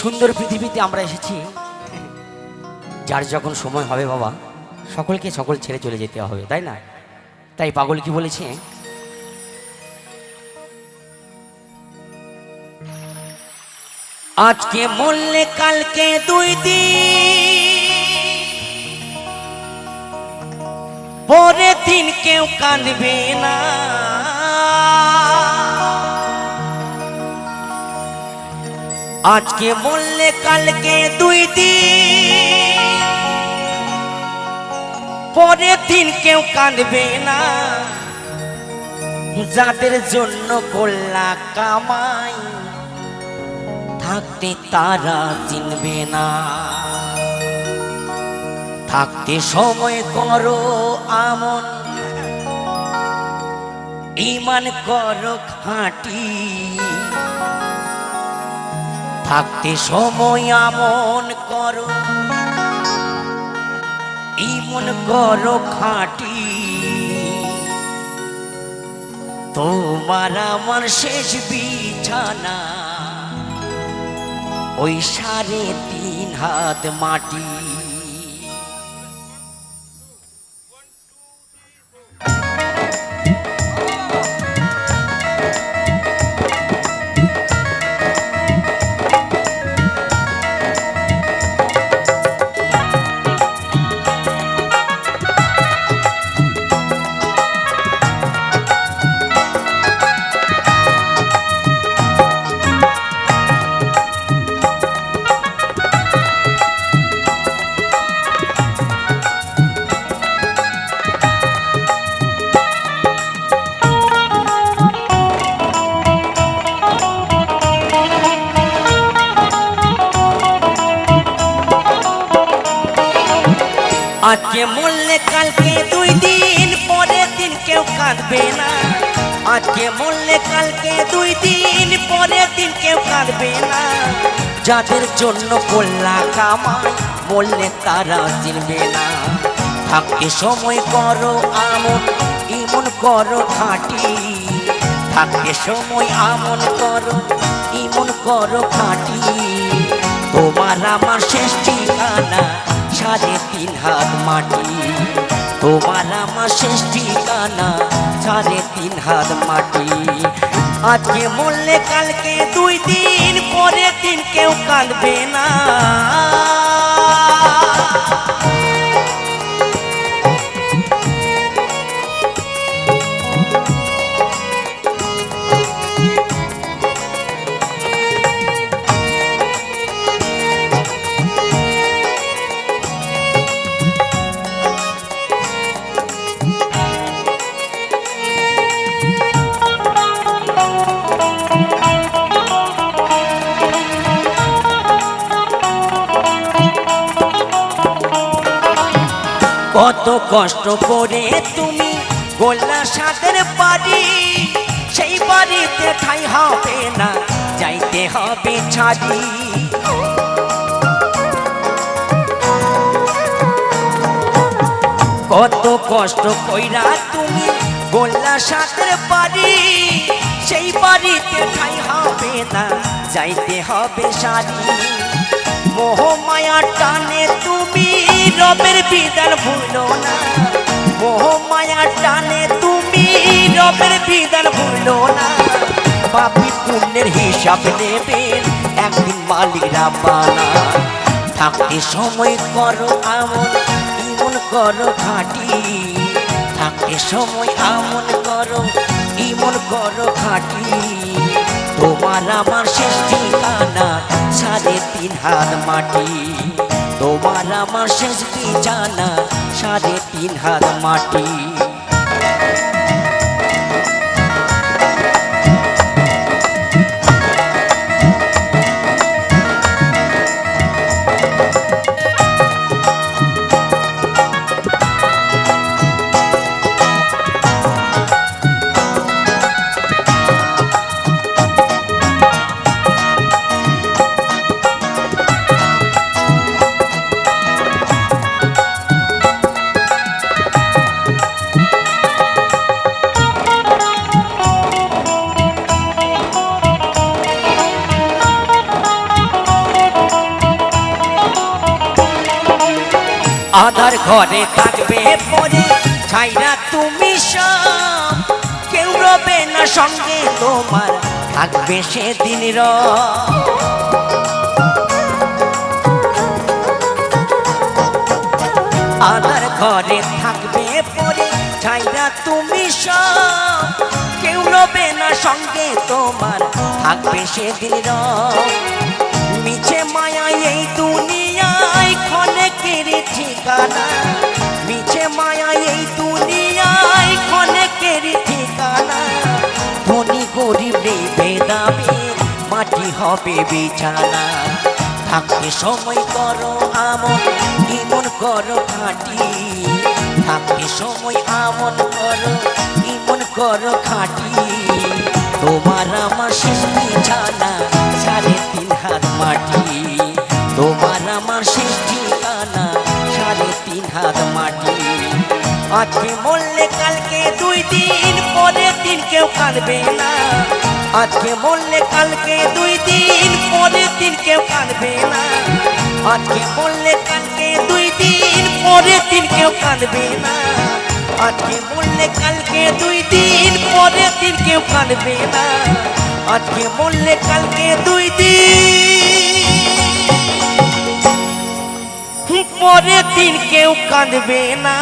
সুন্দর পৃথিবীতে আমরা এসেছি, যার যখন সময় হবে বাবা, সকলকে সকল ছেড়ে চলে যেতে হবে, তাই না? তাই পাগল কি বলেছে? আজকে মরলে কালকে দুই দিন পরে দিন কেউ কাঁদবে না। আজকে বললে কালকে দুই দিন। পরের দিন কেউ কাঁদবে না। যাদের জন্য করলা কামাই, থাকতে তারা চিনবে না। থাকতে সময় করো আমন। ইমান করো খাঁটি। থাকতে সময় আমন করো। ইমন করো খাটি। তোমার আমার শেষ বিছানা। ওই সাড়ে তিন হাত মাটি। আজকে মরলে কালকে দুই দিন, পরের দিন কেউ কাঁদবে না। আজকে মরলে কালকে দুই দিন, পরের দিন কেউ কাঁদবে না। যাদের জন্য কল্লা কামাই মরলে তারা চিনবে না। থাকতে সময় করো আমন, ইমন করো খাঁটি। থাকতে সময় আমন করো, ইমন করো খাঁটি। তোমার আমার শেষ ঠিকানা সাড়ে তিন হাত মাটি। তোমার আমার শেষ ঠিকানা সাড়ে তিন হাত মাটি। আজকে মরলে কালকে দুই দিন পরে দিন কেউ কাঁদবে না। কত কষ্ট করে তুমি গোল্লা সাদের বাড়ি। সেই বাড়িতে ঠাই হবে না, যাইতে হবে ছাড়ি। কত কষ্ট কইরা তুমি গোল্লা সাদের বাড়ি। সেই বাড়িতে ঠাই হবে না, যাইতে হবে সারি মোহ মায়া টানে রবের বিধান ভুলো না। মোহ মায়া টানে তুমি রবের বিধান ভুলো না। পাপি পুণ্যের হিসাব নেবেন একদিন মালিরা পানা থাকতে সময় করো আমন ইমন করো খাটি। থাকতে সময় আমন করো, ইমন করো খাটি। তোমার আমার শেষ ঠিকানা সাড়ে তিন হাত মাটি। তোমার আমার শেষ বিছানা সাড়ে তিন হাত মাটি। আধার ঘরে থাকবে পরে ছাইরা তুমি কেউ রবে না সঙ্গে তোমার, থাকবে সেদিন র। আধার ঘরে থাকবে পরে ছাইরা তুমি কেউ রবে না সঙ্গে তোমার, থাকবে সেদিন র। মিছে মায়ায় এই ক্ষণেকের ঠিকানা? মায়ায় এই দুনিয়ায় ঠিকানা। ধনী গরিব মাটি হবে বিছানা। থাকতে সময় করো আমন, ইমন করো খাটি। থাকতে সময় আমন করো, ইমন করো খাটি। তোমার আমার শেষ বিছানা সাড়ে তিন হাত মাটি। আজকে মরলে কালকে দুই দিন পরে দিন কেউ কাঁদবে না। আজকে মরলে কালকে দুই দিন পরে দিন কেউ কাঁদবে না। আজকে মরলে কালকে দুই দিন পরে দিন কেউ কাঁদবে না। আজকে মরলে কালকে দুই দিন পরে দিন কেউ কাঁদবে না। আজকে মরলে কালকে দুই দিন। পরের দিন কেউ কাঁদবে না।